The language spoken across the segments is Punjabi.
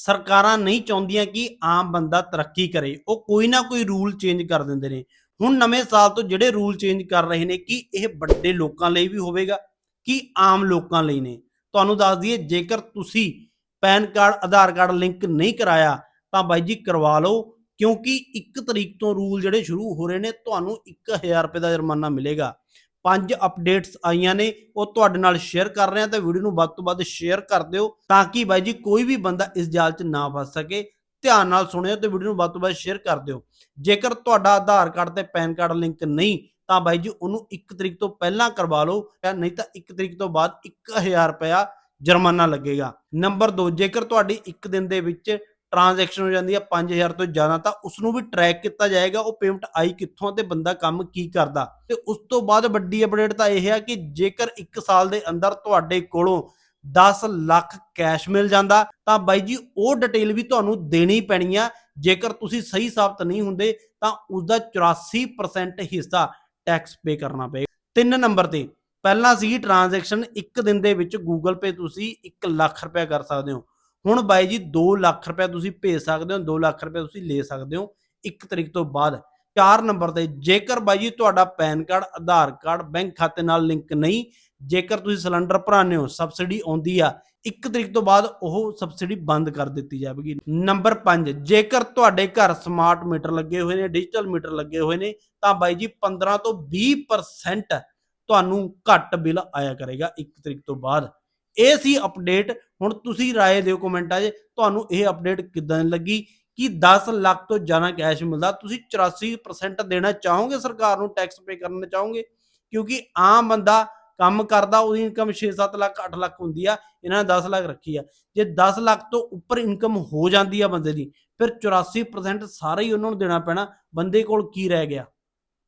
ਸਰਕਾਰਾਂ ਨਹੀਂ ਚਾਹੁੰਦੀਆਂ ਕਿ ਆਮ ਬੰਦਾ ਤਰੱਕੀ ਕਰੇ। ਉਹ ਕੋਈ ਨਾ ਕੋਈ ਰੂਲ ਚੇਂਜ ਕਰ ਦਿੰਦੇ ਨੇ। ਹੁਣ ਨਵੇਂ ਸਾਲ ਤੋਂ ਜਿਹੜੇ ਰੂਲ ਚੇਂਜ ਕਰ ਰਹੇ ਨੇ, ਕਿ ਇਹ ਵੱਡੇ ਲੋਕਾਂ ਲਈ ਵੀ ਹੋਵੇਗਾ? ਕਿ ਆਮ ਲੋਕਾਂ ਲਈ ਨੇ? ਤੁਹਾਨੂੰ ਦੱਸ ਦਈਏ, ਜੇਕਰ ਤੁਸੀਂ PAN card, Aadhaar card link ਨਹੀਂ ਕਰਾਇਆ, ਤਾਂ ਬਾਈ ਜੀ ਕਰਵਾ ਲਓ। ਕਿਉਂਕਿ 1 ਤਰੀਕ ਤੋਂ ਰੂਲ ਜਿਹੜੇ ਸ਼ੁਰੂ ਹੋ ਰਹੇ ਨੇ, ਤੁਹਾਨੂੰ 1000 ਰੁਪਏ ਦਾ ਜੁਰਮਾਨਾ ਮਿਲੇਗਾ। ਪੰਜ ਅਪਡੇਟਸ ਆਈਆਂ ਨੇ, ਉਹ ਤੁਹਾਡੇ ਨਾਲ ਸ਼ੇਅਰ ਕਰ ਰਹੇ ਹਾਂ ਤੇ ਵੀਡੀਓ ਨੂੰ ਵੱਧ ਤੋਂ ਵੱਧ ਸ਼ੇਅਰ ਕਰ ਦਿਓ ਤਾਂ ਕਿ ਬਾਈ ਜੀ ਕੋਈ ਵੀ ਬੰਦਾ ਇਸ ਜਾਲ 'ਚ ਨਾ ਫਸ ਸਕੇ। ਧਿਆਨ ਨਾਲ ਸੁਣਿਓ ਤੇ ਵੀਡੀਓ ਨੂੰ ਵੱਧ ਤੋਂ ਵੱਧ ਸ਼ੇਅਰ ਕਰ ਦਿਓ। ਜੇਕਰ ਤੁਹਾਡਾ ਆਧਾਰ ਕਾਰਡ ਤੇ ਪੈਨ ਕਾਰਡ ਲਿੰਕ ਨਹੀਂ, ਤਾਂ ਬਾਈ ਜੀ ਉਹਨੂੰ 1 ਤਰੀਕ ਤੋਂ ਪਹਿਲਾਂ ਕਰਵਾ ਲਓ ਜਾਂ ਨਹੀਂ ਤਾਂ 1 ਤਰੀਕ ਤੋਂ ਬਾਅਦ 1000 ਰੁਪਇਆ ਜੁਰਮਾਨਾ ਲੱਗੇਗਾ। ਨੰਬਰ 2 ਜੇਕਰ ਤੁਹਾਡੀ 1 ਦਿਨ ਦੇ ਵਿੱਚ ਟ੍ਰਾਂਜੈਕਸ਼ਨ ਹੋ ਜਾਂਦੀ ਹੈ 5000 ਤੋਂ ਜ਼ਿਆਦਾ, ਤਾਂ ਉਸ ਨੂੰ ਵੀ ਟਰੈਕ ਕੀਤਾ ਜਾਏਗਾ, ਉਹ ਪੇਮੈਂਟ ਆਈ ਕਿੱਥੋਂ ਤੇ ਬੰਦਾ ਕੰਮ ਕੀ ਕਰਦਾ। ਤੇ ਉਸ ਤੋਂ ਬਾਅਦ ਵੱਡੀ ਅਪਡੇਟ ਤਾਂ ਇਹ ਹੈ ਕਿ ਜੇਕਰ 1 ਸਾਲ ਦੇ ਅੰਦਰ ਤੁਹਾਡੇ ਕੋਲੋਂ 10 ਲੱਖ ਕੈਸ਼ ਮਿਲ ਜਾਂਦਾ, ਤਾਂ ਬਾਈ ਜੀ, ਉਹ ਡਿਟੇਲ ਵੀ ਤੁਹਾਨੂੰ ਦੇਣੀ ਪੈਣੀ ਆ। ਜੇਕਰ ਤੁਸੀਂ ਸਹੀ ਸਾਬਤ ਨਹੀਂ ਹੁੰਦੇ, ਤਾਂ ਉਸ ਦਾ 84% ਹਿੱਸਾ ਟੈਕਸ ਪੇ ਕਰਨਾ ਪਏਗਾ। ਤਿੰਨ ਨੰਬਰ ਤੇ, ਪਹਿਲਾਂ ਸੀ ਟ੍ਰਾਂਜੈਕਸ਼ਨ ਇੱਕ ਦਿਨ ਦੇ ਵਿੱਚ ਗੂਗਲ ਪੇ ਤੁਸੀਂ 1 ਲੱਖ ਰੁਪਏ ਕਰ ਸਕਦੇ ਹੋ। ਹੁਣ ਬਾਈ ਜੀ 2 ਲੱਖ ਰੁਪਏ ਤੁਸੀਂ ਭੇਜ ਸਕਦੇ ਹੋ 2 ਲੱਖ ਰੁਪਏ ਤੁਸੀਂ ਲੈ ਸਕਦੇ ਹੋ 1 ਤਰੀਕ ਤੋਂ ਬਾਅਦ। 4 ਨੰਬਰ ਤੇ ਜੇਕਰ ਬਾਈ ਜੀ ਤੁਹਾਡਾ PAN card, Aadhaar card, bank ਖਾਤੇ ਨਾਲ ਲਿੰਕ ਨਹੀਂ, ਜੇਕਰ ਤੁਸੀਂ ਸਿਲੰਡਰ ਭਰਾਉਂਦੇ ਹੋ, ਸਬਸਿਡੀ ਆਉਂਦੀ ਆ 1 ਤਰੀਕ ਤੋਂ ਬਾਅਦ ਉਹ ਸਬਸਿਡੀ ਬੰਦ ਕਰ ਦਿੱਤੀ ਜਾਵੇਗੀ। ਨੰਬਰ 5 ਜੇਕਰ ਤੁਹਾਡੇ ਘਰ ਸਮਾਰਟ ਮੀਟਰ ਲੱਗੇ ਹੋਏ ਨੇ ਡਿਜੀਟਲ ਮੀਟਰ ਲੱਗੇ ਹੋਏ ਨੇ, ਤਾਂ ਬਾਈ ਜੀ 15 ਤੋਂ 20% ਤੁਹਾਨੂੰ ਘੱਟ ਬਿੱਲ ਆਇਆ ਕਰੇਗਾ 1 ਤਰੀਕ ਤੋਂ ਬਾਅਦ। ਇਹ ਸੀ ਅਪਡੇਟ ਹੁਣ ਤੁਸੀਂ ਰਾਏ ਦਿਓ ਕਮੈਂਟਾਂ 'ਚ ਤੁਹਾਨੂੰ ਇਹ ਅਪਡੇਟ ਕਿਦਾਂ ਲੱਗੀ? ਕਿ 10 ਲੱਖ ਤੋਂ ਜ਼ਿਆਦਾ ਕੈਸ਼ ਮਿਲਦਾ? ਤੁਸੀਂ 84% ਦੇਣਾ ਚਾਹੋਗੇ ਸਰਕਾਰ ਨੂੰ ਟੈਕਸ ਪੇ ਕਰਨਾ ਚਾਹੋਗੇ? ਕਿਉਂਕਿ ਆਮ ਬੰਦਾ ਕੰਮ ਕਰਦਾ, ਉਹਦੀ ਇਨਕਮ 6-7 ਲੱਖ 8 ਲੱਖ ਹੁੰਦੀ ਆ, ਇਹਨਾਂ ਨੇ 10 ਲੱਖ ਰੱਖੀ ਆ। ਜੇ 10 ਲੱਖ ਤੋਂ ਉੱਪਰ ਇਨਕਮ ਹੋ ਜਾਂਦੀ ਆ ਬੰਦੇ ਦੀ, ਫਿਰ 84% ਸਾਰਾ ਹੀ ਉਹਨਾਂ ਨੂੰ ਦੇਣਾ ਪੈਣਾ। ਬੰਦੇ ਕੋਲ ਕੀ ਰਹਿ ਗਿਆ?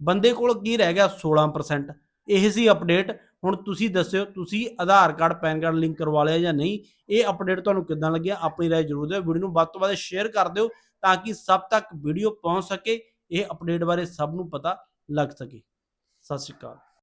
ਬੰਦੇ ਕੋਲ ਕੀ ਰਹਿ ਗਿਆ? 16% ਇਹ ਸੀ ਅਪਡੇਟ ਹੁਣ ਤੁਸੀਂ ਦੱਸਿਓ, ਤੁਸੀਂ Aadhaar card, PAN card link ਕਰਵਾ ਲਿਆ ਜਾਂ ਨਹੀਂ, ਇਹ ਅਪਡੇਟ ਤੁਹਾਨੂੰ ਕਿੱਦਾਂ ਲੱਗਿਆ? ਆਪਣੀ ਰਾਏ ਜ਼ਰੂਰ ਦਿਓ। ਵੀਡੀਓ ਨੂੰ ਵੱਧ ਤੋਂ ਵੱਧ ਸ਼ੇਅਰ ਕਰ ਦਿਓ ਤਾਂ ਕਿ ਸਭ ਤੱਕ ਵੀਡੀਓ ਪਹੁੰਚ ਸਕੇ, ਇਹ ਅਪਡੇਟ ਬਾਰੇ ਸਭ ਨੂੰ ਪਤਾ ਲੱਗ ਸਕੇ। ਸਤਿ ਸ਼੍ਰੀ ਅਕਾਲ।